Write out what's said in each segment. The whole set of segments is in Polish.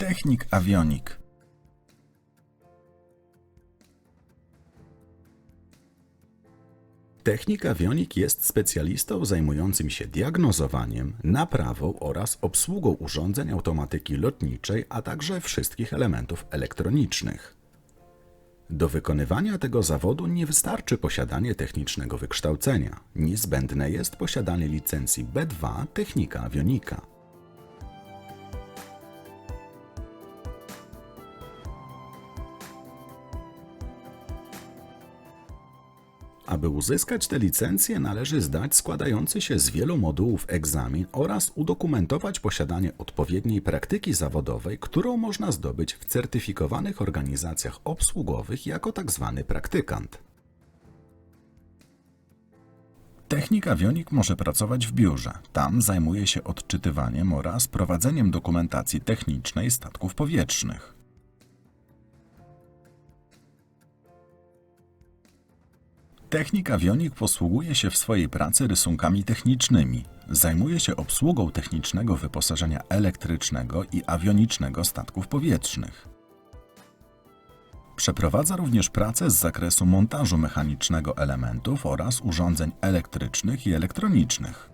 Technik awionik. Technik awionik jest specjalistą zajmującym się diagnozowaniem, naprawą oraz obsługą urządzeń automatyki lotniczej, a także wszystkich elementów elektronicznych. Do wykonywania tego zawodu nie wystarczy posiadanie technicznego wykształcenia. Niezbędne jest posiadanie licencji B2 Technika Awionika. Aby uzyskać tę licencję, należy zdać składający się z wielu modułów egzamin oraz udokumentować posiadanie odpowiedniej praktyki zawodowej, którą można zdobyć w certyfikowanych organizacjach obsługowych jako tzw. praktykant. Technik awionik może pracować w biurze. Tam zajmuje się odczytywaniem oraz prowadzeniem dokumentacji technicznej statków powietrznych. Technik awionik posługuje się w swojej pracy rysunkami technicznymi. Zajmuje się obsługą technicznego wyposażenia elektrycznego i awionicznego statków powietrznych. Przeprowadza również pracę z zakresu montażu mechanicznego elementów oraz urządzeń elektrycznych i elektronicznych.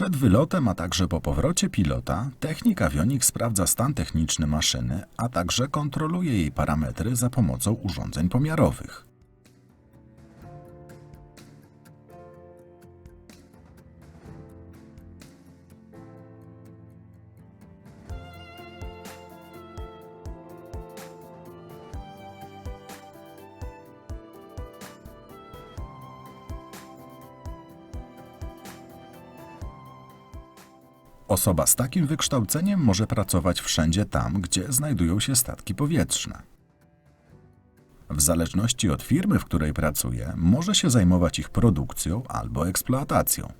Przed wylotem, a także po powrocie pilota, technik awionik sprawdza stan techniczny maszyny, a także kontroluje jej parametry za pomocą urządzeń pomiarowych. Osoba z takim wykształceniem może pracować wszędzie tam, gdzie znajdują się statki powietrzne. W zależności od firmy, w której pracuje, może się zajmować ich produkcją albo eksploatacją.